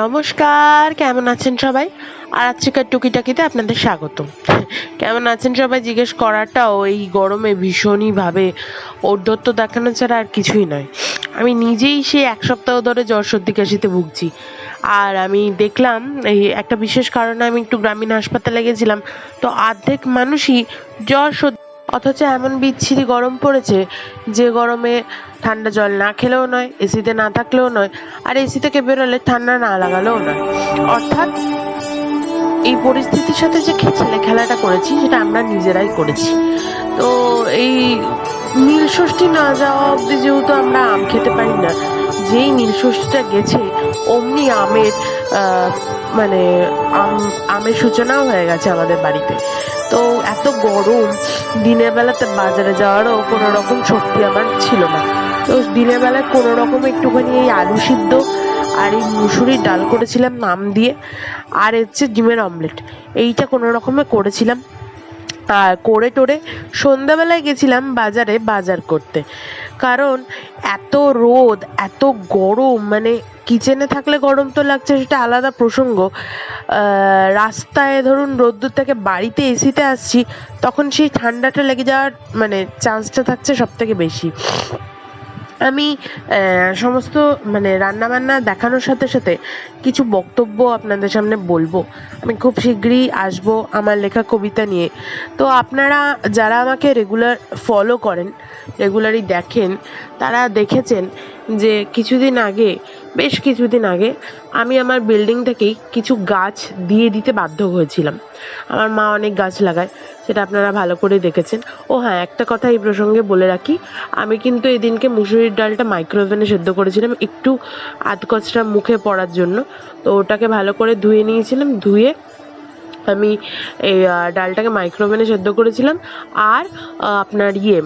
নমস্কার, কেমন আছেন সবাই? আর আজকের টুকিটাকিতে আপনাদের স্বাগত কেমন আছেন সবাই? জিজ্ঞেস করাটাও এই গরমে ভীষণইভাবে ঔদ্ধত্য দেখানো ছাড়া আর কিছুই নয়। আমি নিজেই সেই এক সপ্তাহ ধরে জ্বর সর্দি কাশিতে ভুগছি। আর আমি দেখলাম, এই একটা বিশেষ কারণে আমি একটু গ্রামীণ হাসপাতালে গেছিলাম, তো অর্ধেক মানুষই জ্বর সর্দি অথচ এমন বিচ্ছিরি গরম পড়েছে যে গরমে ঠান্ডা জল না খেলেও নয় এসিতে না থাকলেও নয়, আর এসি থেকে বেরোলে ঠান্ডা না লাগালেও নয়। অর্থাৎ এই পরিস্থিতির সাথে যে ছেলে খেলাটা করেছি, সেটা আমরা নিজেরাই করেছি। তো এই নীল ষষ্ঠী না যাওয়া অবধি যেহেতু আমরা আম খেতে পারি না, যেই নীল ষষ্ঠীটা গেছে, অমনি আমের মানে আম, আমের সূচনাও হয়ে গেছে আমাদের বাড়িতে। তো এত গরম। দিনের বেলাতে বাজারে যাওয়ারও কোনো রকম শক্তি আমার ছিল না। তো দিনের বেলায় কোনো রকম একটুখানি এই আলু সিদ্ধ আর এই মুসুরির ডাল করেছিলাম নাম দিয়ে, আর হচ্ছে ডিমের অমলেট। এইটা কোনো রকমে করেছিলাম। আর করে টোরে সন্ধ্যাবেলায় গেছিলাম বাজারে বাজার করতে। কারণ এত রোদ, এত গরম মানে কিচেনে থাকলে গরম তো লাগছে, সেটা আলাদা প্রসঙ্গ। রাস্তায় ধরুন রোদ্দুর থেকে বাড়িতে এসিতে আসছি, তখন সেই ঠান্ডাটা লেগে যাওয়ার মানে চান্সটা থাকছে সব থেকে বেশি। আমি সমস্ত মানে রান্নাবান্না দেখানোর সাথে সাথে কিছু বক্তব্য আপনাদের সামনে বলব। আমি খুব শীঘ্রই আসব আমার লেখা কবিতা নিয়ে। তো আপনারা যারা আমাকে রেগুলার ফলো করেন রেগুলারই দেখেন, তারা দেখেছেন যে কিছুদিন আগে, বেশ কিছুদিন আগে, আমি আমার বিল্ডিং থেকেই কিছু গাছ দিয়ে দিতে বাধ্য হয়েছিলাম। আমার মা অনেক গাছ লাগায়, সেটা আপনারা ভালো করে দেখেছেন। ও হ্যাঁ একটা কথা এই প্রসঙ্গে বলে রাখি, আমি কিন্তু এদিনকে মুসুরির ডালটা মাইক্রোওভেনে সেদ্ধ করেছিলাম একটু আধকচটা মুখে পড়ার জন্য। তো ওটাকে ভালো করে ধুয়ে নিয়েছিলাম, ধুয়ে আমি এই ডালটাকে মাইক্রোওভেনে সেদ্ধ করেছিলাম। আর আপনার ইয়ে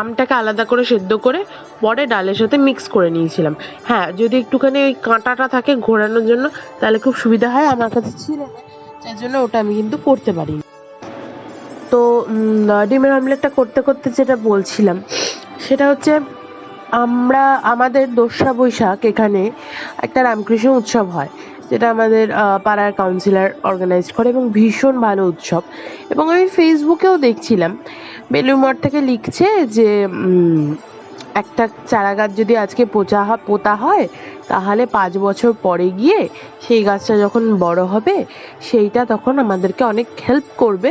আমটাকে আলাদা করে সেদ্ধ করে পরে ডালের সাথে মিক্স করে নিয়েছিলাম। হ্যাঁ যদি একটুখানি ওই কাঁটাটা থাকে ঘোরানোর জন্য, তাহলে খুব সুবিধা হয়। আমার কাছে ছিল না যার জন্য ওটা আমি কিন্তু করতে পারিনি। তো ডিমের অমলেটটা করতে করতে যেটা বলছিলাম, সেটা হচ্ছে আমরা, আমাদের দোসরা বৈশাখ এখানে একটা রামকৃষ্ণ উৎসব হয়। যেটা আমাদের পাড়ার কাউন্সিলর অর্গানাইজ করে এবং ভীষণ ভালো উৎসব। এবং আমি ফেসবুকেও দেখছিলাম বেলুমঠ থেকে লিখছে যে একটা চারা গাছ যদি আজকে পোচা পোতা হয়, তাহলে পাঁচ বছর পরে গিয়ে সেই গাছটা যখন বড় হবে, সেইটা তখন আমাদেরকে অনেক হেল্প করবে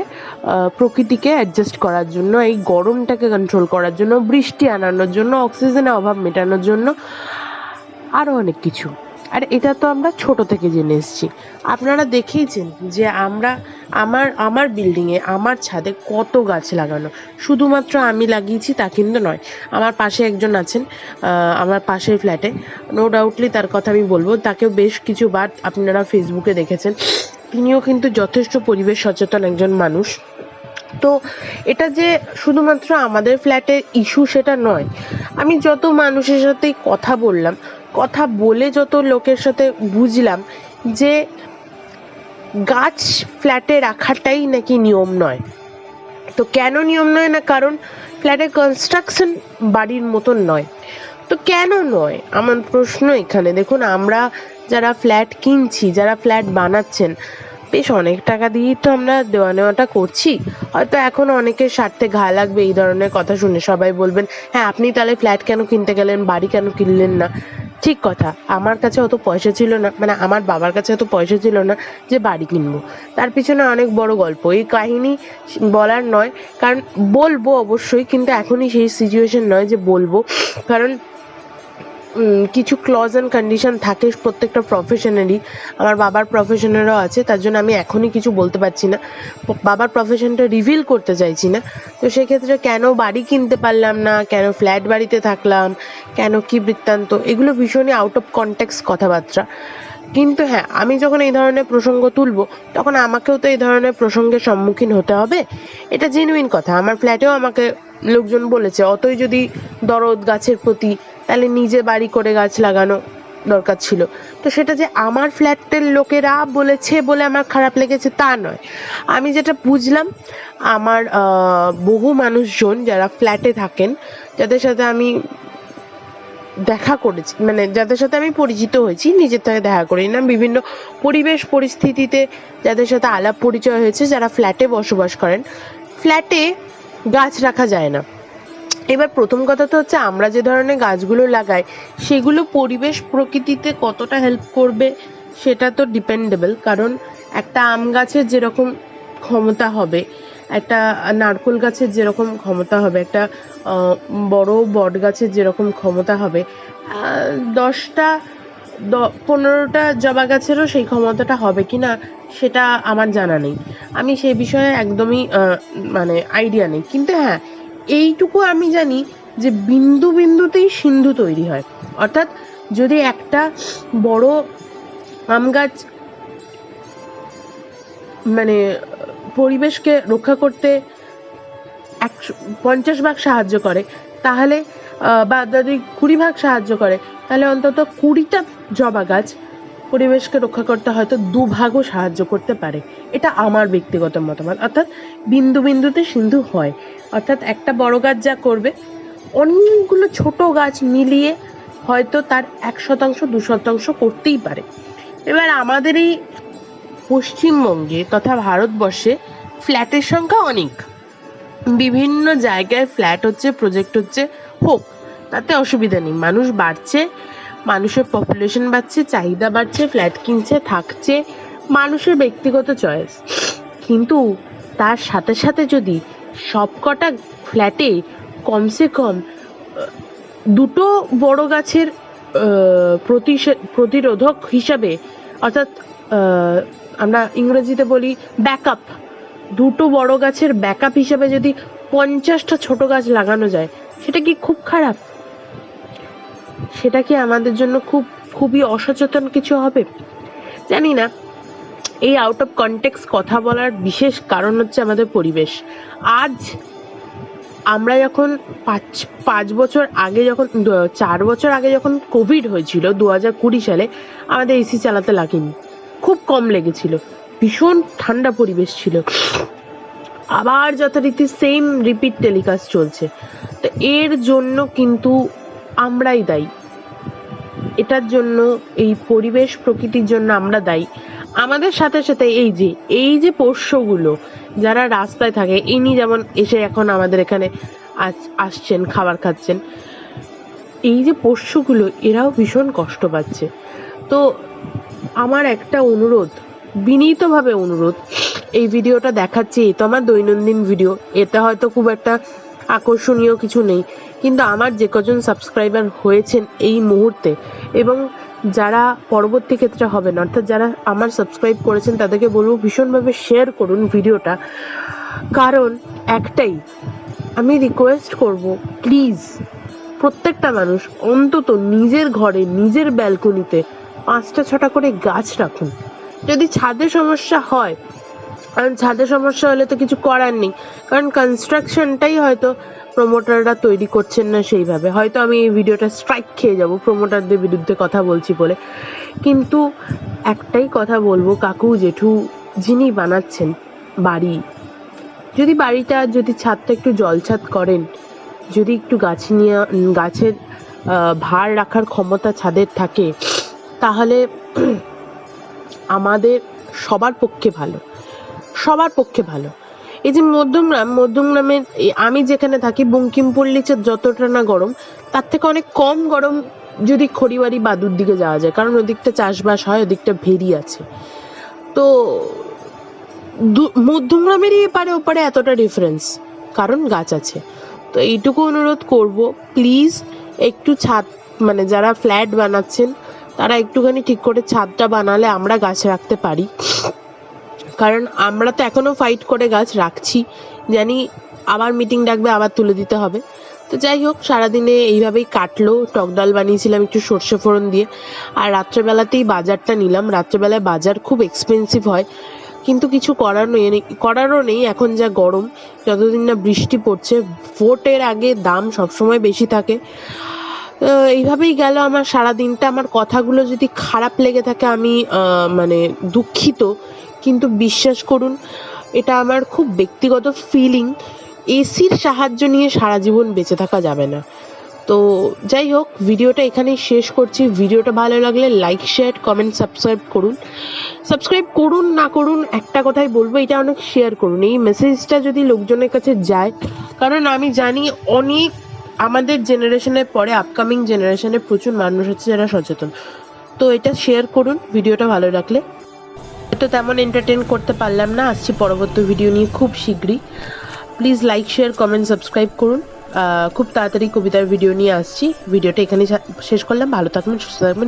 প্রকৃতিকে অ্যাডজাস্ট করার জন্য, এই গরমটাকে কন্ট্রোল করার জন্য, বৃষ্টি আনানোর জন্য অক্সিজেনের অভাব মেটানোর জন্য আরও অনেক কিছু। আর এটা তো আমরা ছোট থেকে জেনে এসেছি। আপনারা দেখেইছেন যে আমরা, আমার আমার বিল্ডিংয়ে আমার ছাদে কত গাছ লাগানো। শুধুমাত্র আমি লাগিয়েছি তা কিন্তু নয়। আমার পাশে একজন আছেন আমার পাশের ফ্ল্যাটে নো ডাউটলি তার কথা আমি বলব। তাকেও বেশ কিছু বার আপনারা ফেসবুকে দেখেছেন। তিনিও কিন্তু যথেষ্ট পরিবেশ সচেতন একজন মানুষ। তো এটা যে শুধুমাত্র আমাদের ফ্ল্যাটের ইস্যু সেটা নয়। আমি যত মানুষের সাথেই কথা বললাম কথা বলে যত লোকের সাথে বুঝলাম যে গাছ ফ্ল্যাটে রাখাটাই নাকি নিয়ম নয়। তো কেন নিয়ম নয় না কারণ ফ্ল্যাটের কনস্ট্রাকশন বাড়ির মতন নয়। তো কেন নয়? আমার প্রশ্ন এখানে। দেখুন, আমরা যারা ফ্ল্যাট কিনছি, যারা ফ্ল্যাট বানাচ্ছেন, বেশ অনেক টাকা দিয়েই তো আমরা দেওয়া নেওয়াটা করছি। হয়তো এখন অনেকের স্বার্থে ঘা লাগবে, এই ধরনের কথা শুনে সবাই বলবেন হ্যাঁ আপনি তাহলে ফ্ল্যাট কেন কিনতে গেলেন? বাড়ি কেন কিনলেন না? ঠিক কথা। আমার কাছে অত পয়সা ছিল না মানে আমার বাবার কাছে অত পয়সা ছিল না যে বাড়ি কিনবো। তার পিছনে অনেক বড় গল্প। এই কাহিনী বলার নয়, কারণ বলব অবশ্যই, কিন্তু এখনই সেই সিচুয়েশন নয় যে বলব। কারণ কিছু ক্লজ অ্যান্ড কন্ডিশন থাকে প্রত্যেকটা প্রফেশনেরই আমার বাবার প্রফেশনেরও আছে, তার জন্য আমি এখনই কিছু বলতে পারছি না। বাবার প্রফেশনটা রিভিল করতে চাইছি না। তো সেক্ষেত্রে কেন বাড়ি কিনতে পারলাম না? কেন ফ্ল্যাট বাড়িতে থাকলাম? কেন কি বৃত্তান্ত? এগুলো ভীষণই আউট অফ কনটেক্স কথাবার্তা। কিন্তু হ্যাঁ আমি যখন এই ধরনের প্রসঙ্গ তুলব, তখন আমাকেও তো এই ধরনের প্রসঙ্গের সম্মুখীন হতে হবে। এটা জেনুইন কথা। আমার ফ্ল্যাটেও আমাকে লোকজন বলেছে, অতই যদি দরদ গাছের প্রতি তাহলে নিজে বাড়ি করে গাছ লাগানো দরকার ছিল। তো সেটা যে আমার ফ্ল্যাটের লোকেরা বলেছে বলে আমার খারাপ লেগেছে তা নয়। আমি যেটা বুঝলাম, আমার বহু মানুষজন যারা ফ্ল্যাটে থাকেন, যাদের সাথে আমি দেখা করেছি মানে যাদের সাথে আমি পরিচিত হয়েছি, নিজের থেকে দেখা করি না বিভিন্ন পরিবেশ পরিস্থিতিতে যাদের সাথে আলাপ পরিচয় হয়েছে, যারা ফ্ল্যাটে বসবাস করেন, ফ্ল্যাটে গাছ রাখা যায় না। এবার প্রথম কথা তো হচ্ছে আমরা যে ধরনের গাছগুলো লাগাই, সেগুলো পরিবেশ প্রকৃতিতে কতটা হেল্প করবে সেটা তো ডিপেন্ডেবল কারণ একটা আম গাছের যেরকম ক্ষমতা হবে, একটা নারকোল গাছের যেরকম ক্ষমতা হবে, একটা বড় বট গাছের যেরকম ক্ষমতা হবে দশটা পনেরোটা জবা গাছেরও সেই ক্ষমতাটা হবে কি না সেটা আমার জানা নেই। আমি সেই বিষয়ে একদমই মানে আইডিয়া নেই। কিন্তু হ্যাঁ এইটুকু আমি জানি যে বিন্দু বিন্দুতেই সিন্ধু তৈরি হয়। অর্থাৎ যদি একটা বড় আম গাছ মানে পরিবেশকে রক্ষা করতে একশো, পঞ্চাশ ভাগ সাহায্য করে, তাহলে বা যদি কুড়ি ভাগ সাহায্য করে, তাহলে অন্তত কুড়িটা জবা গাছ পরিবেশকে রক্ষা করতে হয়তো দুভাগও সাহায্য করতে পারে। এটা আমার ব্যক্তিগত মতামত। অর্থাৎ বিন্দু বিন্দুতে সিন্ধু হয়। অর্থাৎ একটা বড় গাছ যা করবে, অনেকগুলো ছোট গাছ মিলিয়ে হয়তো তার এক শতাংশ, দু শতাংশ করতেই পারে। এবার আমাদের এই পশ্চিমবঙ্গে তথা ভারতবর্ষে ফ্ল্যাটের সংখ্যা অনেক। বিভিন্ন জায়গায় ফ্ল্যাট হচ্ছে, প্রজেক্ট হচ্ছে, হোক, তাতে অসুবিধা নেই। মানুষ বাড়ছে মানুষের পপুলেশন বাড়ছে, চাহিদা বাড়ছে ফ্ল্যাট কিনছে, থাকছে, মানুষের ব্যক্তিগত চয়েস কিন্তু তার সাথে সাথে যদি সবকটা ফ্ল্যাটে কমসে কম দুটো বড় গাছের প্রতিরোধক হিসাবে, অর্থাৎ আমরা ইংরেজিতে বলি ব্যাকআপ দুটো বড় গাছের ব্যাকআপ হিসাবে যদি পঞ্চাশটা ছোট গাছ লাগানো যায়, সেটা কি খুব খারাপ? সেটা কি আমাদের জন্য খুব, খুবই অসচেতন কিছু হবে? জানি না। এই আউট অফ কনটেক্স কথা বলার বিশেষ কারণ হচ্ছে আমাদের পরিবেশ। আজ আমরা যখন পাঁচ পাঁচ বছর আগে যখন চার বছর আগে যখন কোভিড হয়েছিল দু হাজার কুড়ি সালে, আমাদের এসি চালাতে লাগেনি। খুব কম লেগেছিল। ভীষণ ঠান্ডা পরিবেশ ছিল। আবার যথারীতি সেম রিপিট টেলিকাস্ট চলছে। তো এর জন্য কিন্তু আমরাই দায়ী। এটার জন্য, এই পরিবেশ প্রকৃতির জন্য আমরা দায়ী। আমাদের সাথে সাথে এই যে এই যে পোষ্যগুলো যারা রাস্তায় থাকে, ইনি যেমন এসে এখন আমাদের এখানে আস- আসছেন, খাবার খাচ্ছেন, এই যে পোষ্যগুলো, এরাও ভীষণ কষ্ট পাচ্ছে। তো আমার একটা অনুরোধ, বিনীতভাবে অনুরোধ, এই ভিডিওটা দেখাচ্ছি এ তো আমার দৈনন্দিন ভিডিও। এতে হয়তো খুব একটা আকর্ষণীয় কিছু নেই। কিন্তু আমার যে কজন সাবস্ক্রাইবার হয়েছেন এই মুহূর্তে এবং যারা পরবর্তী ক্ষেত্রে হবেন, অর্থাৎ যারা আমার সাবস্ক্রাইব করেছেন, তাদেরকে বলব ভীষণভাবে শেয়ার করুন ভিডিওটা। কারণ একটাই, আমি রিকোয়েস্ট করব প্লিজ প্রত্যেকটা মানুষ অন্তত নিজের ঘরে, নিজের ব্যালকনিতে পাঁচটা ছটা করে গাছ রাখুন। যদি ছাদে সমস্যা হয় কারণ ছাদে সমস্যা হলে তো কিছু করার নেই। কারণ কনস্ট্রাকশনটাই হয়তো প্রমোটাররা তৈরি করছেন না সেইভাবে। হয়তো আমি এই ভিডিওটা স্ট্রাইক খেয়ে যাব প্রমোটারদের বিরুদ্ধে কথা বলছি বলে। কিন্তু একটাই কথা বলব, কাকু, জেঠু, যিনি বানাচ্ছেন বাড়ি, যদি বাড়িটা, যদি ছাদটা একটু জলছাদ করেন, যদি একটু গাছ নিয়ে, গাছের ভার রাখার ক্ষমতা ছাদের থাকে, তাহলে আমাদের সবার পক্ষে ভালো। সবার পক্ষে ভালো। এই যে মধ্যমগ্রাম মধ্যমগ্রামের আমি যেখানে থাকি বঙ্কিমপল্লিতে যতটা না গরম, তার থেকে অনেক কম গরম যদি খড়িবাড়ি বাদুর দিকে যাওয়া যায়, কারণ ওদিকটা চাষবাস হয়, ওদিকটা ভেরি আছে। তো মধ্যমগ্রামেরই এপারে ওপারে এতটা ডিফারেন্স কারণ গাছ আছে। তো এইটুকু অনুরোধ করব প্লিজ একটু ছাদ মানে যারা ফ্ল্যাট বানাচ্ছেন, তারা একটুখানি ঠিক করে ছাদটা বানালে আমরা গাছ রাখতে পারি। কারণ আমরা তো এখনও ফাইট করে গাছ রাখছি। জানি আবার মিটিং ডাকবে, আবার তুলে দিতে হবে। তো যাই হোক, সারাদিনে এইভাবেই কাটলো। টক ডাল বানিয়েছিলাম একটু সর্ষে ফোড়ন দিয়ে। আর রাত্রেবেলাতেই বাজারটা নিলাম। রাত্রেবেলায় বাজার খুব এক্সপেন্সিভ হয়। কিন্তু কিছু করার নেই করারও নেই। এখন যা গরম, যতদিন না বৃষ্টি পড়ছে, ভোটের আগে দাম সবসময় বেশি থাকে। এইভাবেই গেল আমার সারা দিনটা আমার কথাগুলো যদি খারাপ লেগে থাকে, আমি মানে দুঃখিত। কিন্তু বিশ্বাস করুন, এটা আমার খুব ব্যক্তিগত ফিলিং এসির সাহায্য নিয়ে সারা জীবন বেঁচে থাকা যাবে না। তো যাই হোক, ভিডিওটা এখানেই শেষ করছি। ভিডিওটা ভালো লাগলে লাইক শেয়ার কমেন্ট সাবস্ক্রাইব করুন। সাবস্ক্রাইব করুন, না করুন, একটা কথাই বলব, এটা অনেক শেয়ার করুন। এই মেসেজটা যদি লোকজনের কাছে যায়, কারণ আমি জানি অনেক আমাদের জেনারেশনের পরে আপকামিং জেনারেশনে প্রচুর মানুষ আছে যারা সচেতন। তো এটা শেয়ার করুন, ভিডিওটা ভালো লাগলে। তো তেমন এন্টারটেন করতে পারলাম না। আসছি পরবর্তী ভিডিও নিয়ে খুব শীঘ্রই। Please like share comment subscribe করুন। খুব তাড়াতাড়ি কবিতার ভিডিও নিয়ে আসছি। ভিডিওটা এখানে শেষ করলাম। ভালো থাকবেন, সুস্থ থাকবেন।